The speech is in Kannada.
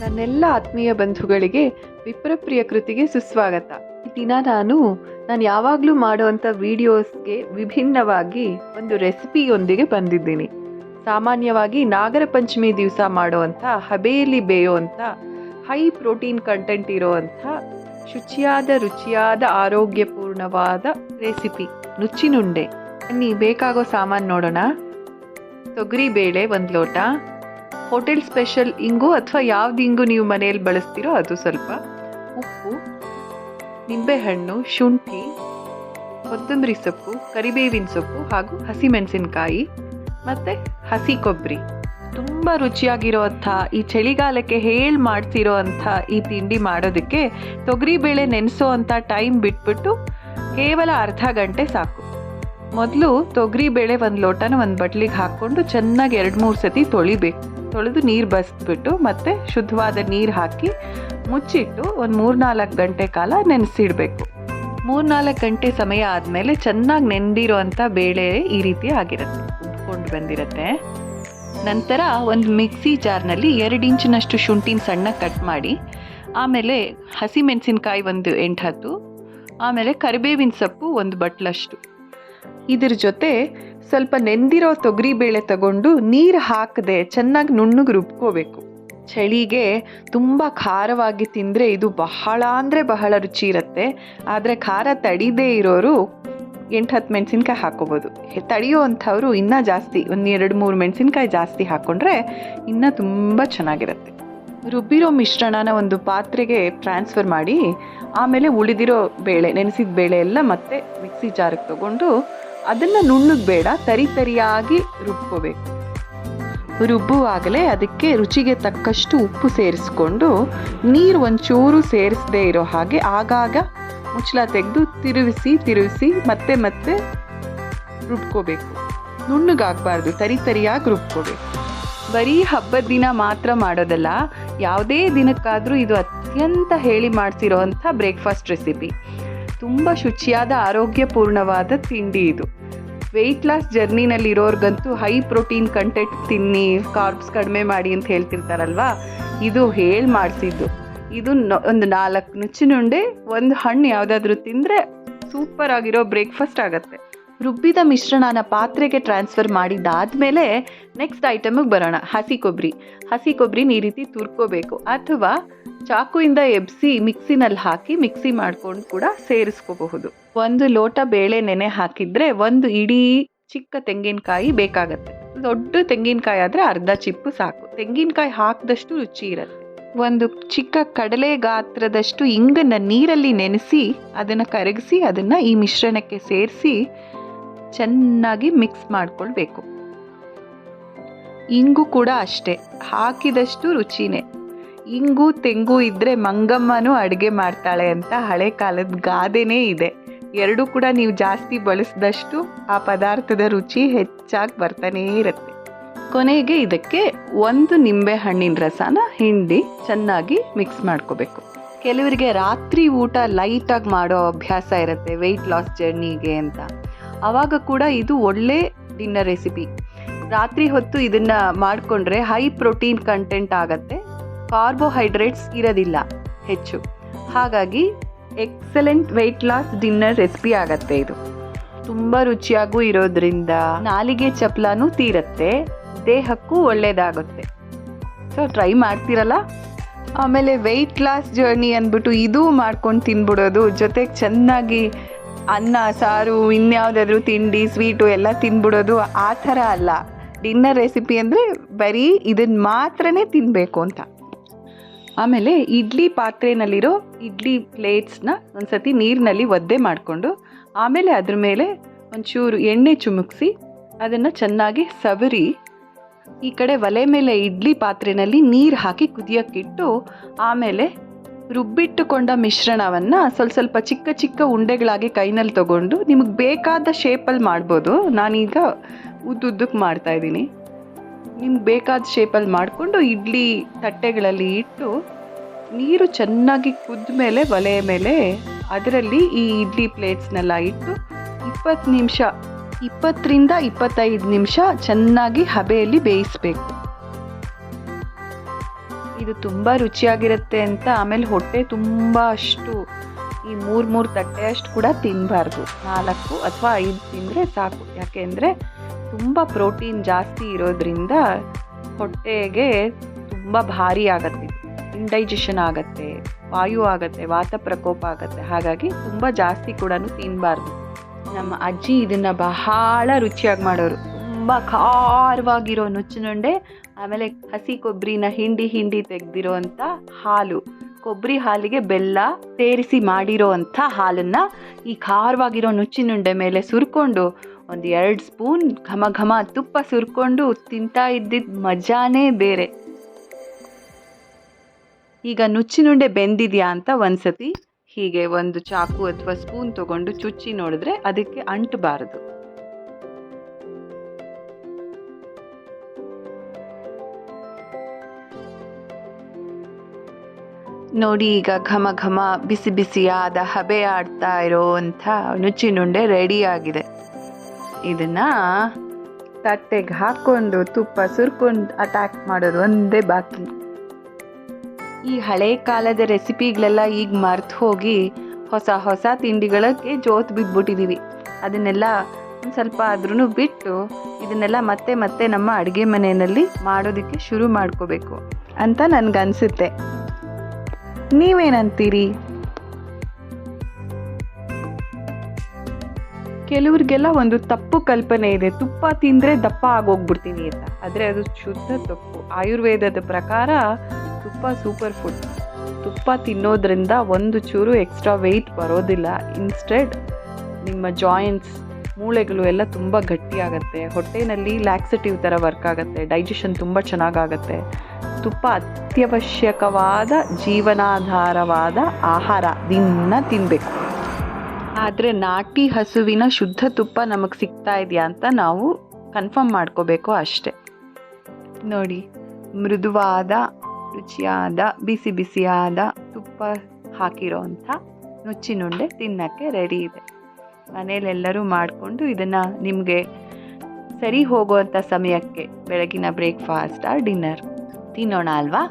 ನನ್ನೆಲ್ಲ ಆತ್ಮೀಯ ಬಂಧುಗಳಿಗೆ ವಿಪ್ರಪ್ರಿಯ ಕೃತಿಗೆ ಸುಸ್ವಾಗತ. ಈ ದಿನ ನಾನು ನಾನು ಯಾವಾಗಲೂ ಮಾಡುವಂಥ ವಿಡಿಯೋಸ್ಗೆ ವಿಭಿನ್ನವಾಗಿ ಒಂದು ರೆಸಿಪಿಯೊಂದಿಗೆ ಬಂದಿದ್ದೀನಿ. ಸಾಮಾನ್ಯವಾಗಿ ನಾಗರ ಪಂಚಮಿ ದಿವಸ ಮಾಡುವಂಥ ಹಬೆಯಲ್ಲಿ ಬೇಯುವಂಥ ಹೈ ಪ್ರೋಟೀನ್ ಕಂಟೆಂಟ್ ಇರುವಂಥ ಶುಚಿಯಾದ, ರುಚಿಯಾದ, ಆರೋಗ್ಯಪೂರ್ಣವಾದ ರೆಸಿಪಿ, ನುಚ್ಚಿನುಂಡೆ. ಬನ್ನಿ, ಬೇಕಾಗೋ ಸಾಮಾನು ನೋಡೋಣ. ತೊಗರಿ ಬೇಳೆ ಒಂದು ಲೋಟ. ಹೋಟೆಲ್ ಸ್ಪೆಷಲ್ ಇಂಗು ಅಥವಾ ಯಾವ್ದು ಇಂಗು ನೀವು ಮನೆಯಲ್ಲಿ ಬಳಸ್ತೀರೋ ಅದು ಸ್ವಲ್ಪ ಉಪ್ಪು, ನಿಂಬೆಹಣ್ಣು, ಶುಂಠಿ, ಕೊತ್ತಂಬರಿ ಸೊಪ್ಪು, ಕರಿಬೇವಿನ ಸೊಪ್ಪು ಹಾಗೂ ಹಸಿಮೆಣಸಿನಕಾಯಿ ಮತ್ತು ಹಸಿ ಕೊಬ್ಬರಿ. ತುಂಬ ರುಚಿಯಾಗಿರೋವಂಥ ಈ ಚಳಿಗಾಲಕ್ಕೆ ಹೇಳಿ ಮಾಡ್ತಿರೋ ಅಂಥ ಈ ತಿಂಡಿ ಮಾಡೋದಕ್ಕೆ ತೊಗರಿಬೇಳೆ ನೆನೆಸೋ ಅಂಥ ಟೈಮ್ ಬಿಟ್ಬಿಟ್ಟು ಕೇವಲ ಅರ್ಧ ಗಂಟೆ ಸಾಕು. ಮೊದಲು ತೊಗರಿಬೇಳೆ ಒಂದು ಲೋಟನ ಒಂದು ಬಟ್ಲಿಗೆ ಹಾಕ್ಕೊಂಡು ಚೆನ್ನಾಗಿ ಎರಡು ಮೂರು ಸತಿ ತೊಳಿಬೇಕು. ತೊಳೆದು ನೀರು ಬಸ್ದ್ಬಿಟ್ಟು ಮತ್ತೆ ಶುದ್ಧವಾದ ನೀರು ಹಾಕಿ ಮುಚ್ಚಿಟ್ಟು ಒಂದು ಮೂರ್ನಾಲ್ಕು ಗಂಟೆ ಕಾಲ ನೆನೆಸಿಡಬೇಕು. ಮೂರ್ನಾಲ್ಕು ಗಂಟೆ ಸಮಯ ಆದಮೇಲೆ ಚೆನ್ನಾಗಿ ನೆಂದಿರೋವಂಥ ಬೇಳೆ ಈ ರೀತಿ ಆಗಿರುತ್ತೆ. ಉಬ್ಕೊಂಡು ಬಂದಿರುತ್ತೆ. ನಂತರ ಒಂದು ಮಿಕ್ಸಿ ಜಾರ್ನಲ್ಲಿ ಎರಡು ಇಂಚಿನಷ್ಟು ಶುಂಠಿನ ಸಣ್ಣ ಕಟ್ ಮಾಡಿ, ಆಮೇಲೆ ಹಸಿ ಮೆಣಸಿನ್ಕಾಯಿ ಒಂದು ಎಂಟು ಹತ್ತು, ಆಮೇಲೆ ಕರಿಬೇವಿನ ಸೊಪ್ಪು ಒಂದು ಬಟ್ಲಷ್ಟು. ಇದ್ರ ಜೊತೆ ಸ್ವಲ್ಪ ನೆಂದಿರೋ ತೊಗರಿಬೇಳೆ ತಗೊಂಡು ನೀರು ಹಾಕದೆ ಚೆನ್ನಾಗಿ ನುಣ್ಣಗೆ ರುಬ್ಕೋಬೇಕು. ಚಳಿಗೆ ತುಂಬ ಖಾರವಾಗಿ ತಿಂದರೆ ಇದು ಬಹಳ ಅಂದರೆ ಬಹಳ ರುಚಿ ಇರುತ್ತೆ. ಆದರೆ ಖಾರ ತಡಿದೇ ಇರೋರು ಎಂಟು ಹತ್ತು ಮೆಣಸಿನ್ಕಾಯಿ ಹಾಕೋಬೋದು. ತಡಿಯೋ ಅಂಥವ್ರು ಇನ್ನೂ ಜಾಸ್ತಿ, ಒಂದು ಎರಡು ಮೂರು ಮೆಣಸಿನ್ಕಾಯಿ ಜಾಸ್ತಿ ಹಾಕ್ಕೊಂಡ್ರೆ ಇನ್ನೂ ತುಂಬ ಚೆನ್ನಾಗಿರುತ್ತೆ. ರುಬ್ಬಿರೋ ಮಿಶ್ರಣನ ಒಂದು ಪಾತ್ರೆಗೆ ಟ್ರಾನ್ಸ್ಫರ್ ಮಾಡಿ, ಆಮೇಲೆ ಉಳಿದಿರೋ ಬೇಳೆ, ನೆನೆಸಿದ ಬೇಳೆ ಎಲ್ಲ ಮತ್ತೆ ಮಿಕ್ಸಿ ಜಾರಿಗೆ ತಗೊಂಡು ಅದನ್ನು ನುಣ್ಣಗೆ ಬೇಡ, ತರಿ ತರಿಯಾಗಿ ರುಬ್ಕೋಬೇಕು. ರುಬ್ಬುವಾಗಲೇ ಅದಕ್ಕೆ ರುಚಿಗೆ ತಕ್ಕಷ್ಟು ಉಪ್ಪು ಸೇರಿಸ್ಕೊಂಡು, ನೀರು ಒಂಚೂರು ಸೇರಿಸದೇ ಇರೋ ಹಾಗೆ ಆಗಾಗ ಮುಚ್ಚಳ ತೆಗೆದು ತಿರುಗಿಸಿ ತಿರುಗಿಸಿ ಮತ್ತೆ ಮತ್ತೆ ರುಬ್ಕೋಬೇಕು. ನುಣ್ಣಗಾಗಬಾರ್ದು, ತರಿ ತರಿಯಾಗಿ ರುಬ್ಕೋಬೇಕು. ಬರೀ ಹಬ್ಬದ ದಿನ ಮಾತ್ರ ಮಾಡೋದಲ್ಲ, ಯಾವುದೇ ದಿನಕ್ಕಾದರೂ ಇದು ಅತ್ಯಂತ ಹೇಳಿ ಮಾಡ್ತಿರೋ ಅಂಥ ಬ್ರೇಕ್ಫಾಸ್ಟ್ ರೆಸಿಪಿ ತುಂಬ ಶುಚಿಯಾದ ಆರೋಗ್ಯಪೂರ್ಣವಾದ ತಿಂಡಿ ಇದು. ವೆಯ್ಟ್ ಲಾಸ್ ಜರ್ನಿನಲ್ಲಿರೋರ್ಗಂತೂ ಹೈ ಪ್ರೋಟೀನ್ ಕಂಟೆಂಟ್ ತಿನ್ನಿ ಕಾರ್ಬ್ಸ್ ಕಡಿಮೆ ಮಾಡಿ ಅಂತ ಹೇಳ್ತಿರ್ತಾರಲ್ವಾ? ಇದು ಹೇಳಿ ಮಾಡಿಸಿದ್ದು. ಇದು ಒಂದು ನಾಲ್ಕು ನುಚ್ಚಿನುಂಡೆ ಒಂದು ಹಣ್ಣು ಯಾವುದಾದ್ರೂ ತಿಂದರೆ ಸೂಪರ್ ಆಗಿರೋ ಬ್ರೇಕ್ಫಾಸ್ಟ್ ಆಗುತ್ತೆ. ರುಬ್ಬಿದ ಮಿಶ್ರಣನ ಪಾತ್ರೆಗೆ ಟ್ರಾನ್ಸ್ಫರ್ ಮಾಡಿದ್ದಾದಮೇಲೆ ನೆಕ್ಸ್ಟ್ ಐಟಮಿಗೆ ಬರೋಣ. ಹಸಿ ಕೊಬ್ಬರಿ ಹಸಿ ಕೊಬ್ಬರಿನ ಈ ರೀತಿ ತುರ್ಕೋಬೇಕು. ಅಥವಾ ಚಾಕುಯಿಂದ ಎಬ್ಸಿ ಮಿಕ್ಸಿನಲ್ಲಿ ಹಾಕಿ ಮಿಕ್ಸಿ ಮಾಡ್ಕೊಂಡು ಕೂಡ ಸೇರಿಸ್ಕೋಬಹುದು. ಒಂದು ಲೋಟ ಬೇಳೆ ನೆನೆ ಹಾಕಿದ್ರೆ ಒಂದು ಇಡೀ ಚಿಕ್ಕ ತೆಂಗಿನಕಾಯಿ ಬೇಕಾಗತ್ತೆ. ದೊಡ್ಡ ತೆಂಗಿನಕಾಯಿ ಆದರೆ ಅರ್ಧ ಚಿಪ್ಪು ಸಾಕು. ತೆಂಗಿನಕಾಯಿ ಹಾಕಿದಷ್ಟು ರುಚಿ ಇರುತ್ತೆ. ಒಂದು ಚಿಕ್ಕ ಕಡಲೆ ಗಾತ್ರದಷ್ಟು ಇಂಗನ್ನು ನೀರಲ್ಲಿ ನೆನೆಸಿ ಅದನ್ನು ಕರಗಿಸಿ ಅದನ್ನು ಈ ಮಿಶ್ರಣಕ್ಕೆ ಸೇರಿಸಿ ಚೆನ್ನಾಗಿ ಮಿಕ್ಸ್ ಮಾಡ್ಕೊಳ್ಬೇಕು. ಇಂಗು ಕೂಡ ಅಷ್ಟೇ, ಹಾಕಿದಷ್ಟು ರುಚಿನೇ. ಇಂಗು, ತೆಂಗು ಇದ್ದರೆ ಮಂಗಮ್ಮನೂ ಅಡುಗೆ ಮಾಡ್ತಾಳೆ ಅಂತ ಹಳೆ ಕಾಲದ ಗಾದೆನೇ ಇದೆ. ಎರಡೂ ಕೂಡ ನೀವು ಜಾಸ್ತಿ ಬಳಸಿದಷ್ಟು ಆ ಪದಾರ್ಥದ ರುಚಿ ಹೆಚ್ಚಾಗಿ ಬರ್ತಾನೇ ಇರುತ್ತೆ. ಕೊನೆಗೆ ಇದಕ್ಕೆ ಒಂದು ನಿಂಬೆ ಹಣ್ಣಿನ ರಸನ ಹಿಂಡಿ ಚೆನ್ನಾಗಿ ಮಿಕ್ಸ್ ಮಾಡ್ಕೋಬೇಕು. ಕೆಲವರಿಗೆ ರಾತ್ರಿ ಊಟ ಲೈಟಾಗಿ ಮಾಡೋ ಅಭ್ಯಾಸ ಇರುತ್ತೆ ವೆಯ್ಟ್ ಲಾಸ್ ಜರ್ನಿಗೆ ಅಂತ. ಆವಾಗ ಕೂಡ ಇದು ಒಳ್ಳೆ ಡಿನ್ನರ್ ರೆಸಿಪಿ ರಾತ್ರಿ ಹೊತ್ತು ಇದನ್ನ ಮಾಡಿಕೊಂಡ್ರೆ ಹೈ ಪ್ರೋಟೀನ್ ಕಂಟೆಂಟ್ ಆಗತ್ತೆ ಕಾರ್ಬೋಹೈಡ್ರೇಟ್ಸ್ ಇರೋದಿಲ್ಲ ಹೆಚ್ಚು. ಹಾಗಾಗಿ excellent weight loss dinner recipe ಆಗತ್ತೆ ಇದು. ತುಂಬ ರುಚಿಯಾಗೂ ಇರೋದ್ರಿಂದ ನಾಲಿಗೆ ಚಪ್ಲಾನು ತೀರತ್ತೆ, ದೇಹಕ್ಕೂ ಒಳ್ಳೇದಾಗುತ್ತೆ. ಸೊ ಟ್ರೈ ಮಾಡ್ತೀರಲ್ಲ? ಆಮೇಲೆ ವೆಯ್ಟ್ ಲಾಸ್ ಜರ್ನಿ ಅಂದ್ಬಿಟ್ಟು ಇದೂ ಮಾಡ್ಕೊಂಡು ತಿನ್ಬಿಡೋದು, ಜೊತೆಗೆ ಚೆನ್ನಾಗಿ ಅನ್ನ, ಸಾರು, ಇನ್ಯಾವುದಾದ್ರು ತಿಂಡಿ, ಸ್ವೀಟು ಎಲ್ಲ ತಿನ್ಬಿಡೋದು ಆ ಥರ ಅಲ್ಲ. ಡಿನ್ನರ್ ರೆಸಿಪಿ ಅಂದರೆ ಬರೀ ಇದನ್ನು ಮಾತ್ರನೇ ತಿನ್ನಬೇಕು ಅಂತ. ಆಮೇಲೆ ಇಡ್ಲಿ ಪಾತ್ರೆನಲ್ಲಿರೋ ಇಡ್ಲಿ ಪ್ಲೇಟ್ಸ್ನ ಒಂದ್ಸತಿ ನೀರಿನಲ್ಲಿ ಒದ್ದೆ ಮಾಡಿಕೊಂಡು, ಆಮೇಲೆ ಅದ್ರ ಮೇಲೆ ಒಂಚೂರು ಎಣ್ಣೆ ಚುಮುಕ್ಸಿ, ಅದನ್ನು ಚೆನ್ನಾಗಿ ಸವರಿ, ಈ ಕಡೆ ಒಲೆ ಮೇಲೆ ಇಡ್ಲಿ ಪಾತ್ರೆಯಲ್ಲಿ ನೀರು ಹಾಕಿ ಕುದಿಯೋಕ್ಕಿಟ್ಟು, ಆಮೇಲೆ ರುಬ್ಬಿಟ್ಟುಕೊಂಡ ಮಿಶ್ರಣವನ್ನು ಸ್ವಲ್ಪ ಸ್ವಲ್ಪ ಚಿಕ್ಕ ಚಿಕ್ಕ ಉಂಡೆಗಳಾಗಿ ಕೈನಲ್ಲಿ ತಗೊಂಡು ನಿಮಗೆ ಬೇಕಾದ ಶೇಪಲ್ಲಿ ಮಾಡ್ಬೋದು. ನಾನೀಗ ಉದ್ದುದ್ದಕ್ಕೆ ಮಾಡ್ತಾ ಇದ್ದೀನಿ. ನಿಮ್ಗೆ ಬೇಕಾದ ಶೇಪಲ್ಲಿ ಮಾಡಿಕೊಂಡು ಇಡ್ಲಿ ತಟ್ಟೆಗಳಲ್ಲಿ ಇಟ್ಟು ನೀರು ಚೆನ್ನಾಗಿ ಕುದ್ದ ಮೇಲೆ ಒಲೆಯ ಮೇಲೆ ಅದರಲ್ಲಿ ಈ ಇಡ್ಲಿ ಪ್ಲೇಟ್ಸ್ನೆಲ್ಲ ಇಟ್ಟು ಇಪ್ಪತ್ತು ನಿಮಿಷ, ಇಪ್ಪತ್ತರಿಂದ ಇಪ್ಪತ್ತೈದು ನಿಮಿಷ ಚೆನ್ನಾಗಿ ಹಬೆಯಲ್ಲಿ ಬೇಯಿಸಬೇಕು. ಇದು ತುಂಬ ರುಚಿಯಾಗಿರುತ್ತೆ ಅಂತ ಆಮೇಲೆ ಹೊಟ್ಟೆ ತುಂಬ ಅಷ್ಟು ಈ ಮೂರು ಮೂರು ತಟ್ಟೆಯಷ್ಟು ಕೂಡ ತಿನ್ನಬಾರ್ದು ನಾಲ್ಕು ಅಥವಾ ಐದು ತಿಂದರೆ ಸಾಕು. ಯಾಕೆಂದರೆ ತುಂಬ ಪ್ರೋಟೀನ್ ಜಾಸ್ತಿ ಇರೋದ್ರಿಂದ ಹೊಟ್ಟೆಗೆ ತುಂಬ ಭಾರಿ ಆಗತ್ತೆ. ಇಂಡೈಜೆಷನ್ ಆಗತ್ತೆ, ವಾಯು ಆಗತ್ತೆ, ವಾತ ಪ್ರಕೋಪ ಆಗುತ್ತೆ. ಹಾಗಾಗಿ ತುಂಬ ಜಾಸ್ತಿ ಕೂಡ ತಿನ್ನಬಾರ್ದು ನಮ್ಮ ಅಜ್ಜಿ ಇದನ್ನು ಬಹಳ ರುಚಿಯಾಗಿ ಮಾಡೋರು. ತುಂಬ ಖಾರವಾಗಿರೋ ನುಚ್ಚಿನುಂಡೆ, ಆಮೇಲೆ ಹಸಿ ಕೊಬ್ಬರಿನ ಹಿಂಡಿ ಹಿಂಡಿ ತೆಗೆದಿರೋ ಅಂಥ ಹಾಲು. ಕೊಬ್ಬರಿ ಹಾಲಿಗೆ ಬೆಲ್ಲ ಸೇರಿಸಿ ಮಾಡಿರೋ ಅಂಥ ಹಾಲನ್ನು ಈ ಖಾರವಾಗಿರೋ ನುಚ್ಚಿನುಂಡೆ ಮೇಲೆ ಸುರ್ಕೊಂಡು, ಒಂದು ಎರಡು ಸ್ಪೂನ್ ಘಮ ಘಮ ತುಪ್ಪ ಸುರ್ಕೊಂಡು ತಿಂತಾ ಇದ್ದಿದ್ದ ಮಜಾನೇ ಬೇರೆ. ಈಗ ನುಚ್ಚಿನುಂಡೆ ಬೆಂದಿದೆಯಾ ಅಂತ ಒಂದ್ಸತಿ ಹೀಗೆ ಒಂದು ಚಾಕು ಅಥವಾ ಸ್ಪೂನ್ ತಗೊಂಡು ಚುಚ್ಚಿ ನೋಡಿದ್ರೆ ಅದಕ್ಕೆ ಅಂಟಬಾರದು. ನೋಡಿ ಈಗ ಘಮ ಘಮ ಬಿಸಿ ಬಿಸಿಯಾದ ಹಬೆ ಆಡ್ತಾ ಇರೋವಂಥ ನುಚ್ಚಿನುಂಡೆ ರೆಡಿ ಆಗಿದೆ. ಇದನ್ನ ತಟ್ಟೆಗೆ ಹಾಕ್ಕೊಂಡು, ತುಪ್ಪ ಸುರ್ಕೊಂಡು ಅಟ್ಯಾಕ್ ಮಾಡೋದು ಒಂದೇ ಬಾಕಿ. ಈ ಹಳೆ ಕಾಲದ ರೆಸಿಪಿಗಳೆಲ್ಲ ಈಗ ಮರ್ತು ಹೋಗಿ ಹೊಸ ಹೊಸ ತಿಂಡಿಗಳಕ್ಕೆ ಜೋತ್ ಬಿದ್ದುಬಿಟ್ಟಿದ್ದೀವಿ ಅದನ್ನೆಲ್ಲ ಒಂದು ಸ್ವಲ್ಪ ಆದ್ರೂ ಬಿಟ್ಟು ಇದನ್ನೆಲ್ಲ ಮತ್ತೆ ಮತ್ತೆ ನಮ್ಮ ಅಡುಗೆ ಮನೆಯಲ್ಲಿ ಮಾಡೋದಕ್ಕೆ ಶುರು ಮಾಡ್ಕೋಬೇಕು ಅಂತ ನನಗನ್ಸುತ್ತೆ. ನೀವೇನಂತೀರಿ? ಕೆಲವ್ರಿಗೆಲ್ಲ ಒಂದು ತಪ್ಪು ಕಲ್ಪನೆ ಇದೆ. ತುಪ್ಪ ತಿಂದರೆ ದಪ್ಪ ಆಗೋಗ್ಬಿಡ್ತೀನಿ ಅಂತ. ಆದರೆ ಅದು ಶುದ್ಧ ತಪ್ಪು. ಆಯುರ್ವೇದದ ಪ್ರಕಾರ ತುಪ್ಪ ಸೂಪರ್ ಫುಡ್ ತುಪ್ಪ ತಿನ್ನೋದ್ರಿಂದ ಒಂದು ಚೂರು ಎಕ್ಸ್ಟ್ರಾ ವೆಯ್ಟ್ ಬರೋದಿಲ್ಲ. ಇನ್ಸ್ಟೆಡ್ ನಿಮ್ಮ ಜಾಯಿಂಟ್ಸ್ ಮೂಳೆಗಳು ಎಲ್ಲ ತುಂಬ ಗಟ್ಟಿಯಾಗತ್ತೆ. ಹೊಟ್ಟೆನಲ್ಲಿ ಲ್ಯಾಕ್ಸಿಟಿವ್ ಥರ ವರ್ಕ್ ಆಗುತ್ತೆ. ಡೈಜೆಷನ್ ತುಂಬ ಚೆನ್ನಾಗಾಗತ್ತೆ. ತುಪ್ಪ ಅತ್ಯವಶ್ಯಕವಾದ ಜೀವನಾಧಾರವಾದ ಆಹಾರ ದಿನ ತಿನ್ನಬೇಕು ಆದರೆ ನಾಟಿ ಹಸುವಿನ ಶುದ್ಧ ತುಪ್ಪ ನಮಗೆ ಸಿಗ್ತಾ ಇದೆಯಾ ಅಂತ ನಾವು ಕನ್ಫರ್ಮ್ ಮಾಡ್ಕೋಬೇಕು ಅಷ್ಟೆ. ನೋಡಿ, ಮೃದುವಾದ, ರುಚಿಯಾದ, ಬಿಸಿ ಬಿಸಿಯಾದ ತುಪ್ಪ ಹಾಕಿರೋಂಥ ನುಚ್ಚಿನುಂಡೆ ತಿನ್ನೋಕ್ಕೆ ರೆಡಿ ಇದೆ. ಮನೇಲೆಲ್ಲರೂ ಮಾಡಿಕೊಂಡು ಇದನ್ನು ನಿಮಗೆ ಸರಿ ಹೋಗುವಂಥ ಸಮಯಕ್ಕೆ ಬೆಳಗಿನ ಬ್ರೇಕ್ಫಾಸ್ಟ್ ಡಿನ್ನರ್ ತಿನ್ನೋಣ ಅಲ್ವಾ?